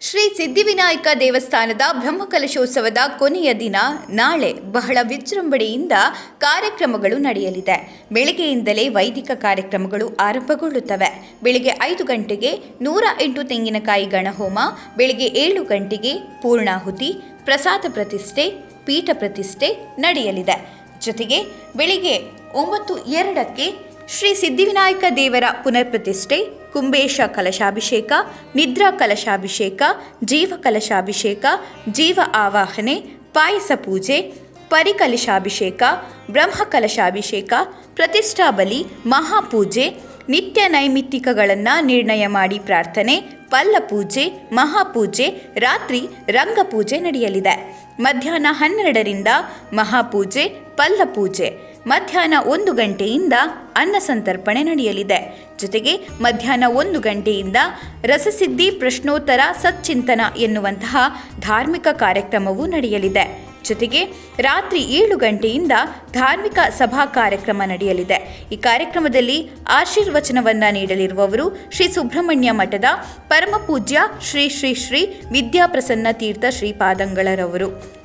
ಶ್ರೀ ಸಿದ್ಧಿವಿನಾಯಕ ದೇವಸ್ಥಾನದ ಬ್ರಹ್ಮಕಲಶೋತ್ಸವದ ಕೊನೆಯ ದಿನ ನಾಳೆ ಬಹಳ ವಿಜೃಂಭಣೆಯಿಂದ ಕಾರ್ಯಕ್ರಮಗಳು ನಡೆಯಲಿದೆ. ಬೆಳಗ್ಗೆಯಿಂದಲೇ ವೈದಿಕ ಕಾರ್ಯಕ್ರಮಗಳು ಆರಂಭಗೊಳ್ಳುತ್ತವೆ. ಬೆಳಗ್ಗೆ ಐದು ಗಂಟೆಗೆ ನೂರ ಎಂಟು ತೆಂಗಿನಕಾಯಿ ಗಣಹೋಮ, ಬೆಳಗ್ಗೆ ಏಳು ಗಂಟೆಗೆ ಪೂರ್ಣಾಹುತಿ, ಪ್ರಸಾದ ಪ್ರತಿಷ್ಠೆ, ಪೀಠ ಪ್ರತಿಷ್ಠೆ ನಡೆಯಲಿದೆ. ಜೊತೆಗೆ ಬೆಳಿಗ್ಗೆ ಒಂಬತ್ತು ಎರಡಕ್ಕೆ ಶ್ರೀ ಸಿದ್ಧಿವಿನಾಯಕ ದೇವರ ಪುನರ್ಪ್ರತಿಷ್ಠೆ ಕುಂಬೇಶ ಕಲಶಾಭಿಷೇಕ, ನಿದ್ರಾ ಕಲಶಾಭಿಷೇಕ, ಜೀವ ಕಲಶಾಭಿಷೇಕ, ಜೀವ ಆವಾಹನೆ, ಪಾಯಸ ಪೂಜೆ, ಪರಿಕಲಶಾಭಿಷೇಕ, ಬ್ರಹ್ಮ ಕಲಶಾಭಿಷೇಕ, ಪ್ರತಿಷ್ಠಾ ಬಲಿ ಮಹಾಪೂಜೆ ನಿತ್ಯ ನೈಮಿತ್ತಿಕಗಳನ್ನು ನಿರ್ಣಯ ಮಾಡಿ ಪ್ರಾರ್ಥನೆ, ಪಲ್ಲ ಪೂಜೆ ಮಹಾಪೂಜೆ ರಾತ್ರಿ ರಂಗಪೂಜೆ ನಡೆಯಲಿದೆ. ಮಧ್ಯಾಹ್ನ ಹನ್ನೆರಡರಿಂದ ಮಹಾಪೂಜೆ ಪಲ್ಲ ಪೂಜೆ. ಮಧ್ಯಾಹ್ನ ಒಂದು ಗಂಟೆಯಿಂದ ಅನ್ನ ಸಂತರ್ಪಣೆ ನಡೆಯಲಿದೆ. ಜೊತೆಗೆ ಮಧ್ಯಾಹ್ನ ಒಂದು ಗಂಟೆಯಿಂದ ರಸಸಿದ್ಧಿ ಪ್ರಶ್ನೋತ್ತರ ಸಚ್ಚಿಂತನ ಎನ್ನುವಂತಹ ಧಾರ್ಮಿಕ ಕಾರ್ಯಕ್ರಮವೂ ನಡೆಯಲಿದೆ. ಜೊತೆಗೆ ರಾತ್ರಿ ಏಳು ಗಂಟೆಯಿಂದ ಧಾರ್ಮಿಕ ಸಭಾ ಕಾರ್ಯಕ್ರಮ ನಡೆಯಲಿದೆ. ಈ ಕಾರ್ಯಕ್ರಮದಲ್ಲಿ ಆಶೀರ್ವಚನವನ್ನು ನೀಡಲಿರುವವರು ಶ್ರೀ ಸುಬ್ರಹ್ಮಣ್ಯ ಮಠದ ಪರಮಪೂಜ್ಯ ಶ್ರೀ ಶ್ರೀ ಶ್ರೀ ವಿದ್ಯಾಪ್ರಸನ್ನ ತೀರ್ಥ ಶ್ರೀಪಾದಂಗಳರವರು.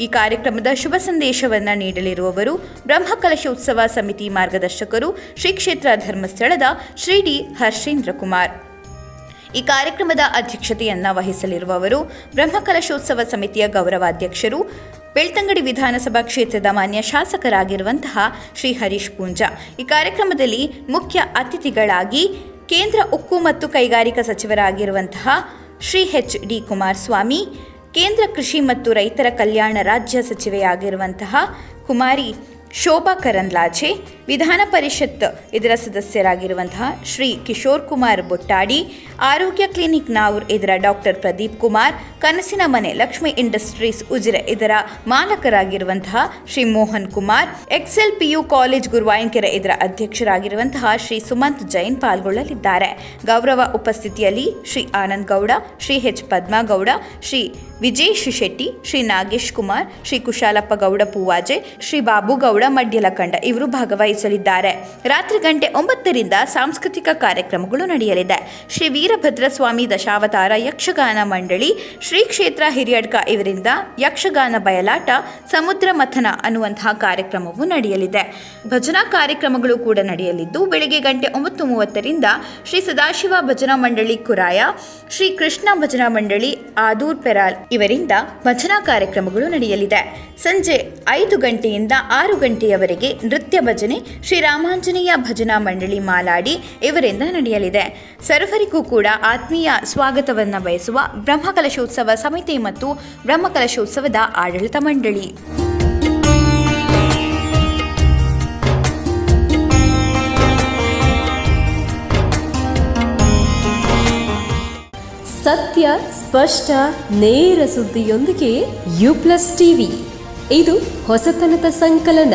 ಈ ಕಾರ್ಯಕ್ರಮದ ಶುಭ ಸಂದೇಶವನ್ನ ನೀಡಲಿರುವವರು ಬ್ರಹ್ಮಕಲಶೋತ್ಸವ ಸಮಿತಿ ಮಾರ್ಗದರ್ಶಕರು ಶ್ರೀ ಕ್ಷೇತ್ರ ಧರ್ಮಸ್ಥಳದ ಶ್ರೀ ಡಿ ಹರ್ಷೇಂದ್ರ ಕುಮಾರ್ ಈ ಕಾರ್ಯಕ್ರಮದ ಅಧ್ಯಕ್ಷತೆಯನ್ನ ವಹಿಸಲಿರುವವರು ಬ್ರಹ್ಮಕಲಶೋತ್ಸವ ಸಮಿತಿಯ ಗೌರವಾಧ್ಯಕ್ಷರು, ಬೆಳ್ತಂಗಡಿ ವಿಧಾನಸಭಾ ಕ್ಷೇತ್ರದ ಮಾನ್ಯ ಶಾಸಕರಾಗಿರುವಂತಹ ಶ್ರೀ ಹರೀಶ್ ಪೂಂಜಾ. ಈ ಕಾರ್ಯಕ್ರಮದಲ್ಲಿ ಮುಖ್ಯ ಅತಿಥಿಗಳಾಗಿ ಕೇಂದ್ರ ಉಕ್ಕು ಮತ್ತು ಕೈಗಾರಿಕಾ ಸಚಿವರಾಗಿರುವಂತಹ ಶ್ರೀ ಎಚ್ ಡಿ ಕುಮಾರಸ್ವಾಮಿ ಕೇಂದ್ರ ಕೃಷಿ ಮತ್ತು ರೈತರ ಕಲ್ಯಾಣ ರಾಜ್ಯ ಸಚಿವೆಯಾಗಿರುವಂತಹ ಕುಮಾರಿ ಶೋಭಾ ಕರಂದ್ಲಾಜೆ, ವಿಧಾನ ಪರಿಷತ್ ಇದರ ಸದಸ್ಯರಾಗಿರುವಂತಹ ಶ್ರೀ ಕಿಶೋರ್ ಕುಮಾರ್ ಬೊಟ್ಟಾಡಿ, ಆರೋಗ್ಯ ಕ್ಲಿನಿಕ್ ನಾವೂರ್ ಇದರ ಡಾಕ್ಟರ್ ಪ್ರದೀಪ್ ಕುಮಾರ್, ಕನಸಿನ ಮನೆ ಲಕ್ಷ್ಮಿ ಇಂಡಸ್ಟ್ರೀಸ್ ಉಜಿರೆ ಇದರ ಮಾಲಕರಾಗಿರುವಂತಹ Shri Mohan Kumar, Excel PU college Guruvayanakere ಇದರ ಅಧ್ಯಕ್ಷರಾಗಿರುವಂತಹ ಶ್ರೀ ಸುಮಂತ್ ಜೈನ್ ಪಾಲ್ಗೊಳ್ಳಲಿದ್ದಾರೆ. ಗೌರವ ಉಪಸ್ಥಿತಿಯಲ್ಲಿ ಶ್ರೀ ಆನಂದ್ ಗೌಡ, ಶ್ರೀ ಎಚ್ ಪದ್ಮಗೌಡ ಶ್ರೀ ವಿಜಯ್ ಶೆಟ್ಟಿ, ಶ್ರೀ ನಾಗೇಶ್ ಕುಮಾರ್, ಶ್ರೀ ಕುಶಾಲಪ್ಪ ಗೌಡ ಪೂವಾಜೆ, ಶ್ರೀ ಬಾಬುಗೌಡ ಮಡ್ಯಲಕಂಡ ಇವರು ಭಾಗವಹಿಸಲಿದ್ದಾರೆ. ರಾತ್ರಿ ಗಂಟೆ ಒಂಬತ್ತರಿಂದ ಸಾಂಸ್ಕೃತಿಕ ಕಾರ್ಯಕ್ರಮಗಳು ನಡೆಯಲಿದೆ. ಶ್ರೀ ವೀರಭದ್ರ ಸ್ವಾಮಿ ದಶಾವತಾರ ಯಕ್ಷಗಾನ ಮಂಡಳಿ, ಶ್ರೀ ಕ್ಷೇತ್ರ ಹಿರಿಯಡ್ಕ ಇವರಿಂದ ಯಕ್ಷಗಾನ ಬಯಲಾಟ, ಸಮುದ್ರ ಮಥನ ಅನ್ನುವಂತಹ ಕಾರ್ಯಕ್ರಮವು ನಡೆಯಲಿದೆ. ಭಜನಾ ಕಾರ್ಯಕ್ರಮಗಳು ಕೂಡ ನಡೆಯಲಿದ್ದು, ಬೆಳಿಗ್ಗೆ ಗಂಟೆ ಒಂಬತ್ತು ಮೂವತ್ತರಿಂದ ಶ್ರೀ ಸದಾಶಿವ ಭಜನಾ ಮಂಡಳಿ ಕುರಾಯ, ಶ್ರೀ ಕೃಷ್ಣ ಭಜನಾ ಮಂಡಳಿ ಆದೂರ್ ಪೆರಾಲ್ ಇವರಿಂದ ಭಜನಾ ಕಾರ್ಯಕ್ರಮಗಳು ನಡೆಯಲಿದೆ. ಸಂಜೆ ಐದು ಗಂಟೆಯಿಂದ ಆರು ಗಂಟೆಯವರೆಗೆ ನೃತ್ಯ ಭಜನೆ ಶ್ರೀರಾಮಾಂಜನೇಯ ಭಜನಾ ಮಂಡಳಿ ಮಾಲಾಡಿ ಇವರಿಂದ ನಡೆಯಲಿದೆ. ಸರ್ವರಿಗೂ ಕೂಡ ಆತ್ಮೀಯ ಸ್ವಾಗತವನ್ನು ಬಯಸುವ ಬ್ರಹ್ಮಕಲಶೋತ್ಸವ ಸಮಿತಿ ಮತ್ತು ಬ್ರಹ್ಮಕಲಶೋತ್ಸವದ ಆಡಳಿತ ಮಂಡಳಿ. ಸತ್ಯ, ಸ್ಪಷ್ಟ, ನೇರ ಸುದ್ದಿಯೊಂದಿಗೆ ಯು ಪ್ಲಸ್ ಟಿವಿ. ಇದು ಹೊಸತನದ ಸಂಕಲನ.